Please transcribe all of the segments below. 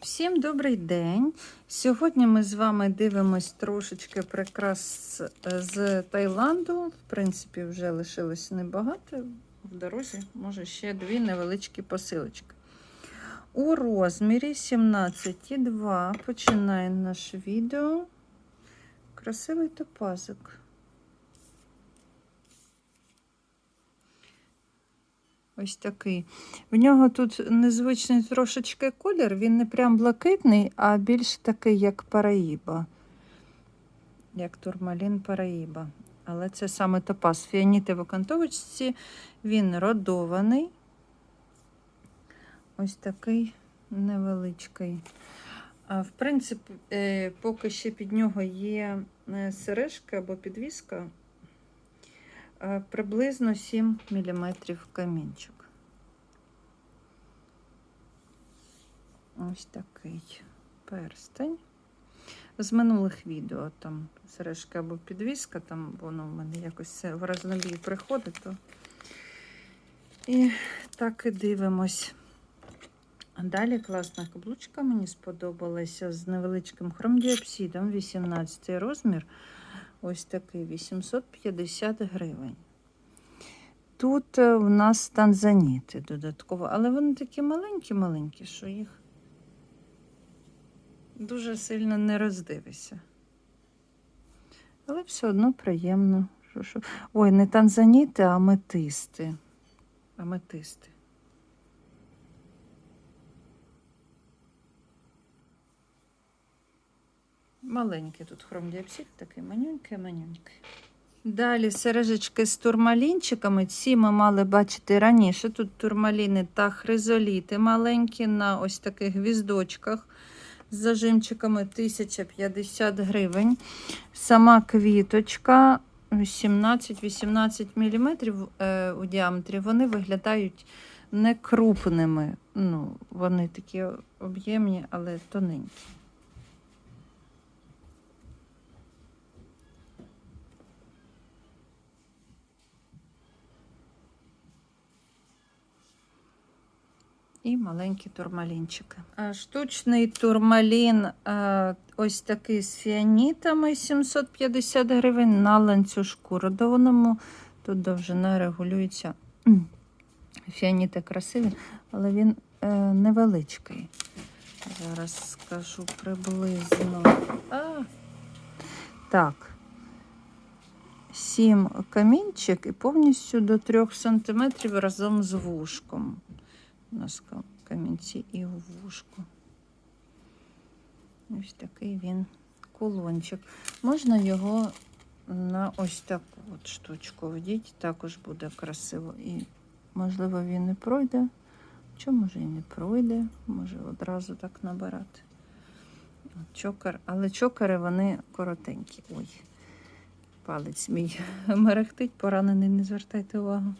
Всім добрий день! Сьогодні ми з вами дивимось трошечки прикрас з Таїланду. В принципі, вже лишилось небагато. В дорозі, може, ще дві невеличкі посилочки. У розмірі 17,2 починає наше відео. Красивий топазик. Ось такий. В нього тут незвичний трошечки колір, він не прям блакитний, а більш такий, як параїба. Як турмалін параїба. Але це саме топаз. Фіаніти в окантовочці, він родований. Ось такий невеличкий. А, В принципі, е, поки ще під нього є е, сережка або підвіска. Е, Приблизно 7 мм камінчик. Ось такий перстень. З минулих відео там сережка або підвіска, там воно в мене якось в разнобій приходить, то і так і дивимось. Далі класна каблучка мені сподобалася з невеличким хромдіопсидом, 18 розмір. Ось такий 850 гривень. Тут е, в нас танзаніти додатково, але вони такі маленькі-маленькі, що їх дуже сильно не роздивишся. Але все одно приємно. Ой, не танзаніти, а аметисти. Аметисти. Маленький тут хромдіапсид, такий манюнький-манюнький. Далі сережечки з турмалінчиками. Ці ми мали бачити раніше. Тут турмаліни та хризоліти маленькі на ось таких гвіздочках з зажимчиками 1050 гривень. Сама квіточка 17-18 мм е, у діаметрі. Вони виглядають не крупними. Ну, вони такі об'ємні, але тоненькі. І маленькі турмалінчики. Штучний турмалін ось такий з фіанітами 750 гривень на ланцюжку родованому. Тут довжина регулюється. Фіаніти красиві, але він е, невеличкий. Зараз скажу приблизно. А, так. Сім камінчик і повністю до 3 см разом з вушком. У нас камінці і у вушку. Ось такий він кулончик. Можна його на ось таку от штучку вдіть, також буде красиво. І, можливо, він не пройде. Чи може і не пройде, може одразу так набирати. Чокер, але чокери вони коротенькі. Ой, палець мій мерехтить, поранений, не звертайте увагу.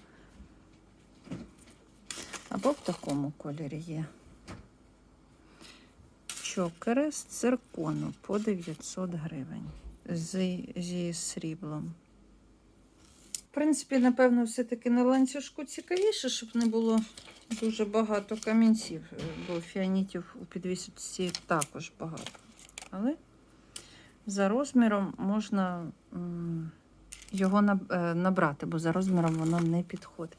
Або в такому кольорі є. Чокери з циркону по 900 гривень зі, зі сріблом. В принципі, напевно, все-таки на ланцюжку цікавіше, щоб не було дуже багато камінців, е, бо фіанітів у підвісці також багато. Але за розміром можна його е, набрати, бо за розміром воно не підходить.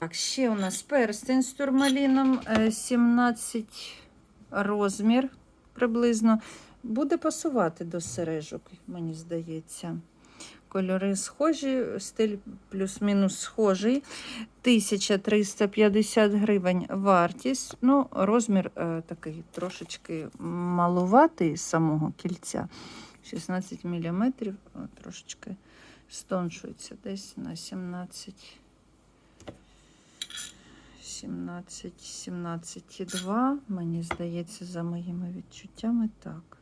Так, ще у нас перстень з турмаліном е, 17 розмір приблизно. Буде пасувати до сережок, мені здається. Кольори схожі, стиль плюс-мінус схожий. 1350 гривень вартість. Ну, розмір е, такий трошечки малуватий самого кільця. 16 мм, трошечки стоншується десь на 17 17, 17,2. Мені здається, за моїми відчуттями так.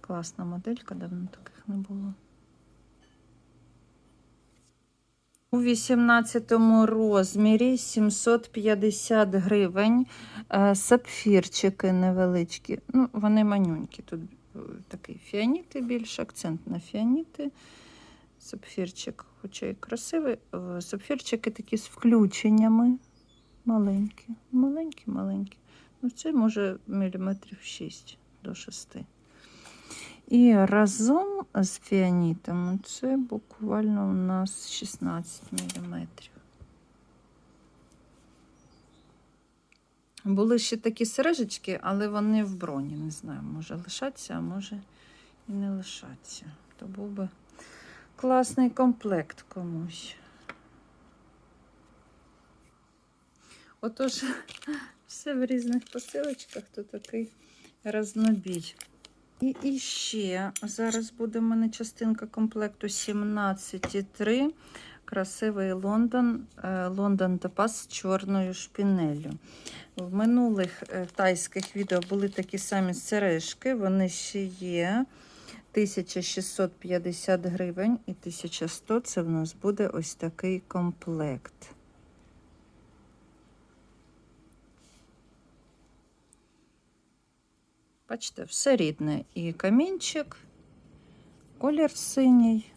Класна моделька, давно таких не було. У 18 розмірі 750 гривень. Е, Сапфірчики невеличкі. Ну, вони манюнькі. Тут е, такий фіаніти більш, акцент на фіаніти. Сапфірчик, хоча і красивий. Е, Сапфірчики такі з включеннями. Маленькі, маленькі, маленькі. Ну, це може міліметрів 6 до 6. І разом з фіанітом це буквально у нас 16 міліметрів. Були ще такі сережечки, але вони в броні. Не знаю, може лишаться, а може і не лишаться. То був би класний комплект комусь. Отож, все в різних посилочках, то такий разнобій. І, і ще зараз буде в мене частинка комплекту 17,3. Красивий Лондон, е, Лондон Топаз з чорною шпінеллю. В минулих е, тайських відео були такі самі сережки, вони ще є. 1650 гривень і 1100 це в нас буде ось такий комплект. Бачите, все рідне. І камінчик, колір синій.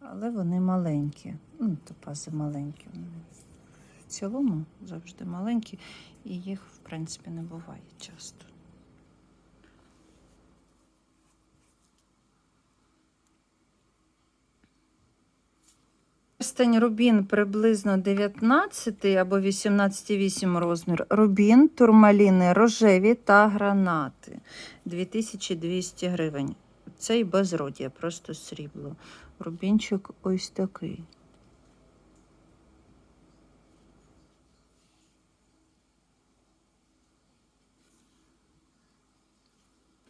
Але вони маленькі. Ну, топази маленькі. Вони в цілому завжди маленькі, і їх, в принципі, не буває часто. Перстень рубін приблизно 19 або 18,8 розмір. Рубін, турмаліни рожеві та гранати. 2200 гривень. Це Цей безродія, просто срібло. Рубінчик ось такий.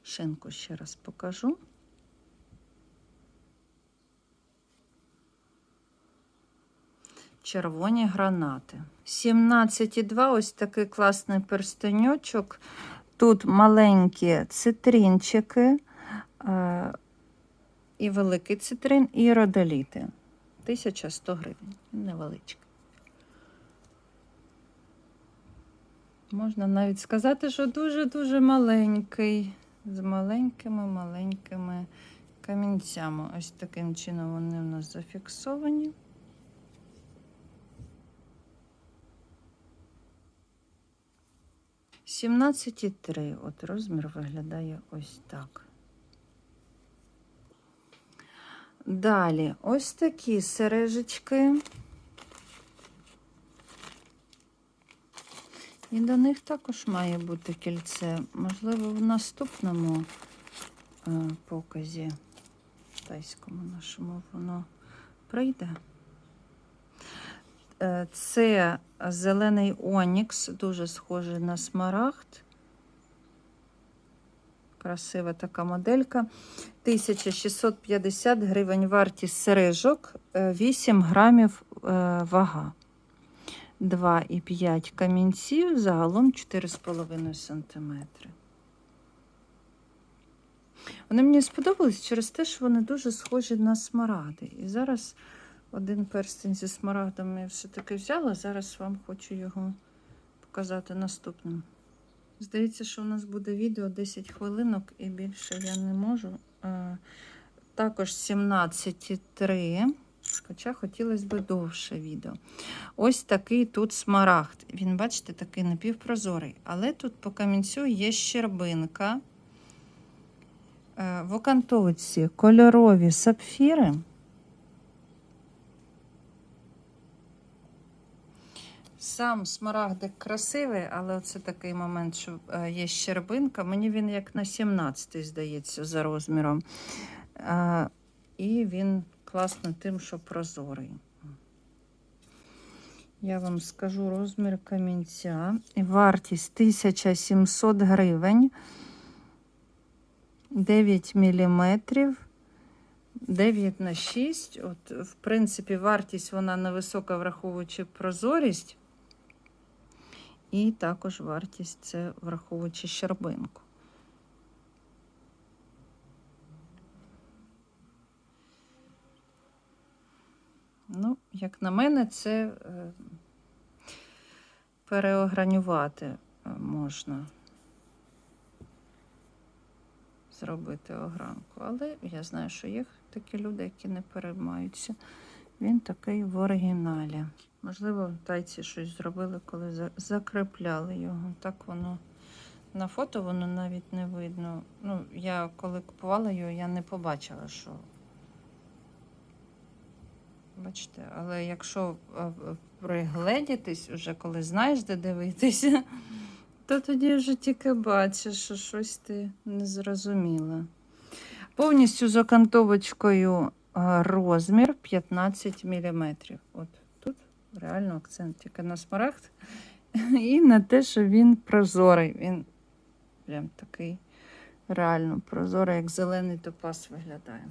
Шинку ще раз покажу. Червоні гранати. 17,2 ось такий класний перстеньочок. Тут маленькі цитринчики, е, і великий цитрин, і родоліти. 1100 гривень. Невеличкий. Можна навіть сказати, що дуже-дуже маленький. З маленькими-маленькими камінцями. Ось таким чином вони у нас зафіксовані. Сімнадцять і три. От розмір виглядає ось так. Далі ось такі сережечки. І до них також має бути кільце. Можливо, в наступному е, показі тайському нашому воно прийде. Е, Це зелений онікс, дуже схожий на смарагд. Красива така моделька. 1650 гривень вартість сережок, е, 8 грамів е, вага. 2,5 камінців, загалом 4,5 см. Вони мені сподобались через те, що вони дуже схожі на смарагди. І зараз один перстень зі смарагдами я все-таки взяла. Зараз вам хочу його показати наступним. Здається, що у нас буде відео 10 хвилинок і більше я не можу. Е, Також 17,3. Хоча хотілося б довше відео. Ось такий тут смарагд. Він, бачите, такий напівпрозорий. Але тут по камінцю є щербинка. Е, В окантовці кольорові сапфіри. Сам смарагдик красивий, але це такий момент, що е, є щербинка. Мені він як на 17 здається, за розміром. Е, І він класно тим, що прозорий. Я вам скажу розмір камінця. Вартість 1700 гривень. 9 міліметрів. 9 на 6. От, в принципі, вартість вона невисока, враховуючи прозорість. І також вартість це враховуючи щербинку. Ну, як на мене, це е, переогранювати е, можна зробити огранку. Але я знаю, що є такі люди, які не переймаються Він такий в оригіналі. Можливо, тайці щось зробили, коли за- закріпляли його. Так воно на фото воно навіть не видно. Ну, я коли купувала його, я не побачила, що. Бачите, але якщо е, е, пригледітись, уже коли знаєш, де дивитися, то тоді вже тільки бачиш, що щось ти не зрозуміла. Повністю з окантовочкою розмір 15 мм. От тут реально акцент тільки на смарагд і на те, що він прозорий. Він прям такий реально прозорий, як зелений топаз виглядає.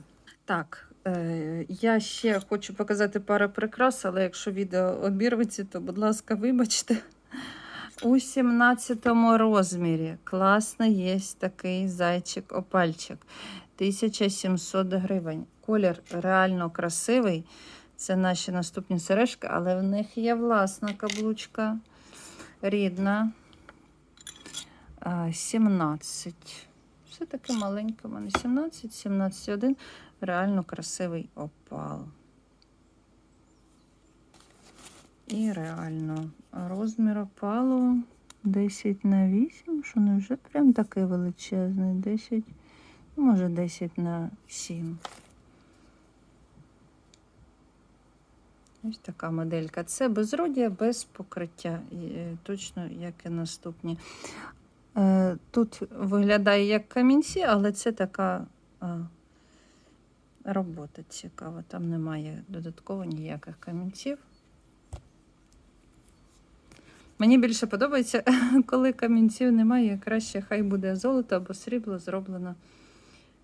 Так, е, я ще хочу показати пару прикрас, але якщо відео обірветься, то, будь ласка, вибачте. У 17 розмірі класно є такий зайчик-опальчик. 1700 гривень. Колір реально красивий. Це наші наступні сережки, але в них є власна каблучка. Рідна. 17. Все таке маленьке. У мене 17, 17,1. Реально красивий опал. І реально розмір опалу 10 на 8, що не вже прям такий величезний. 10, ну, може 10 на 7. Ось така моделька. Це безродя без покриття, е, точно як і наступні. Е, Тут виглядає як камінці, але це така робота цікава. Там немає додатково ніяких камінців. Мені більше подобається, коли камінців немає, краще хай буде золото або срібло зроблено,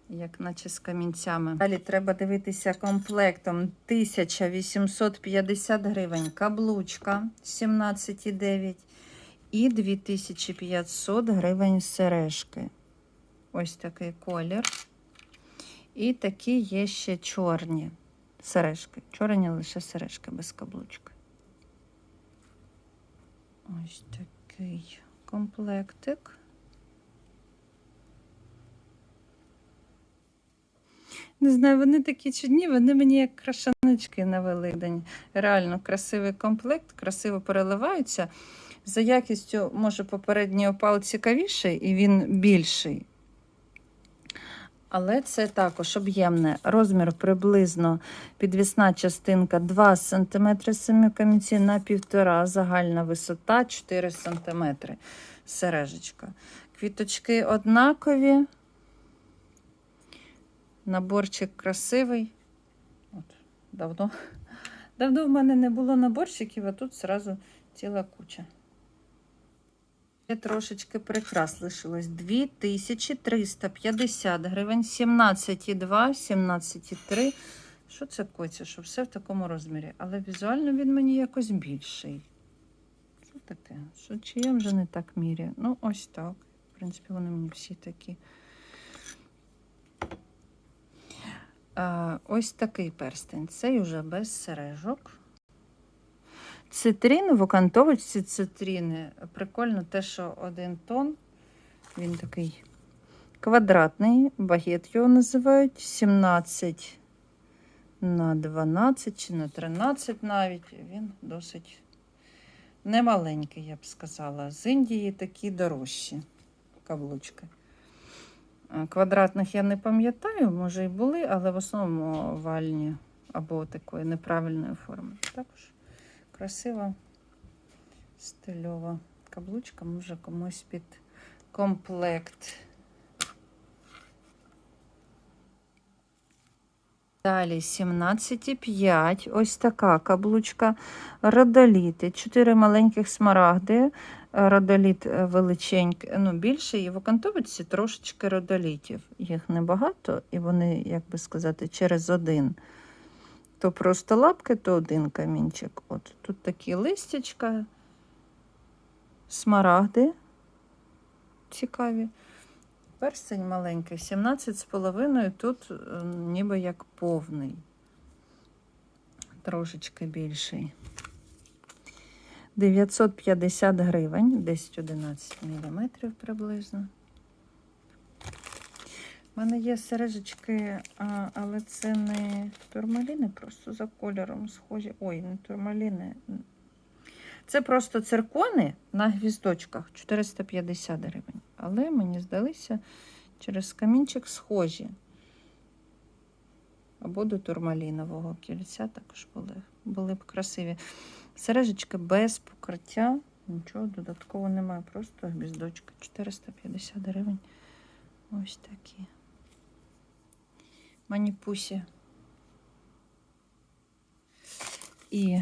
як наче з камінцями. Далі треба дивитися комплектом 1850 гривень, каблучка 17,9 і 2500 гривень сережки. Ось такий колір. І такі є ще чорні сережки. Чорні лише сережки без каблучки. Ось такий комплектик. Не знаю, вони такі чудні, вони мені як крашанички на Великдень. Реально красивий комплект, красиво переливаються. За якістю, може, попередній опал цікавіший і він більший. Але це також об'ємне. Розмір приблизно підвісна частинка 2 см камінці на 1,5 загальна висота 4 см. Сережечка. Квіточки однакові. Наборчик красивий. От, давно. Давно в мене не було наборчиків, а тут зразу ціла куча. Ще трошечки прикрас лишилось. 2350 гривень, 17,2, 17,3. Що це коця? Що все в такому розмірі. Але візуально він мені якось більший. Що таке? Що, чи я вже не так міряю? Ну, ось так. В принципі, вони мені всі такі. Ось такий перстень. Цей уже без сережок. Цитрін в окантовочці цитріни. Прикольно те, що один тон. Він такий квадратний, багет його називають. 17 на 12 чи на 13 навіть. Він досить немаленький, я б сказала. З Індії такі дорожчі каблучки. Квадратних я не пам'ятаю, може і були, але в основному овальні або такої неправильної форми. Також красива стильова каблучка, може комусь під комплект. Далі 17,5. Ось така каблучка родоліти. Чотири маленьких смарагди. Родоліт е, величенький, ну, більший, і в окантовочці трошечки родолітів. Їх небагато, і вони, як би сказати, через один. То просто лапки, то один камінчик. От тут такі листячка, смарагди цікаві. Перстень маленький, 17,5, тут е, ніби як повний, трошечки більший. 950 гривень, 10-11 мм приблизно. У мене є сережечки, але це не турмаліни, просто за кольором схожі. Ой, не турмаліни. Це просто циркони на гвіздочках 450 гривень. Але мені здалися через камінчик схожі. Або до турмалінового кільця також були, були б красиві. Сережечки без покриття, нічого додаткового немає, просто гвіздочки 450 гривень. Ось такі. Маніпусі. І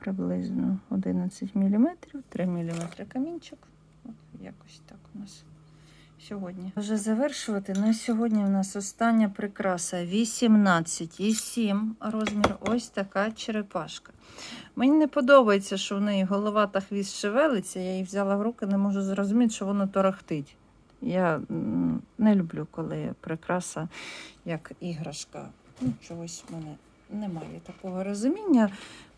приблизно 11 мм, 3 мм камінчик. От якось так у нас сьогодні. Вже завершувати. На сьогодні у нас остання прикраса 18,7 розмір. Ось така черепашка. Мені не подобається, що в неї голова та хвіст шевелиться. Я її взяла в руки, не можу зрозуміти, що воно торохтить. Я не люблю, коли прикраса як іграшка. Ну, чогось в мене немає такого розуміння,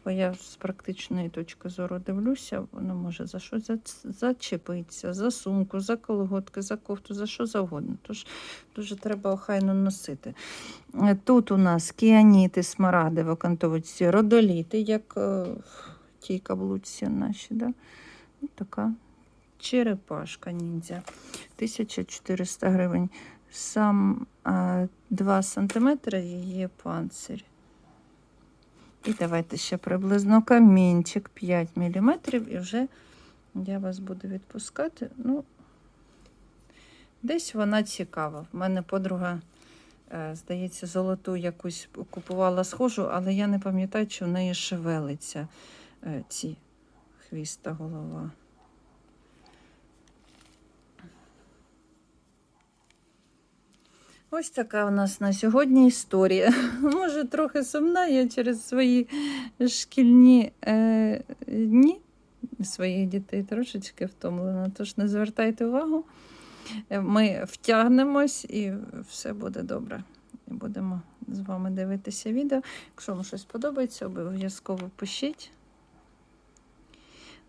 бо я з практичної точки зору дивлюся, воно може за що зачепитися, за сумку, за колготки, за кофту, за що завгодно. Тож дуже треба охайно носити. Е, Тут у нас кіаніти, смарагди в окантовочці, родоліти, як е, в тій каблучці наші. Да? Така черепашка ніндзя. 1400 гривень. Сам а, 2 см її панцир. І давайте ще приблизно камінчик 5 мм, і вже я вас буду відпускати. Ну, десь вона цікава. В мене подруга, е, здається, золоту якусь купувала схожу, але я не пам'ятаю, чи в неї шевелиться е, ці хвіст та голова. Ось така у нас на сьогодні історія. Може, трохи сумна, я через свої шкільні е, дні своїх дітей трошечки втомлена. Тож не звертайте увагу. Е, Ми втягнемось і все буде добре. І будемо з вами дивитися відео. Якщо вам щось подобається, обов'язково пишіть.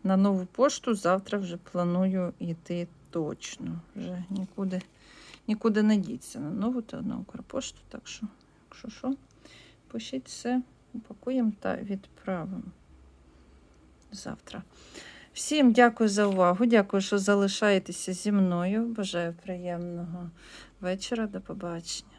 На нову пошту завтра вже планую йти точно. Вже нікуди нікуди не діться на нову та на Укрпошту. Так що, якщо що, пишіть все, упакуємо та відправимо завтра. Всім дякую за увагу. Дякую, що залишаєтеся зі мною. Бажаю приємного вечора. До побачення.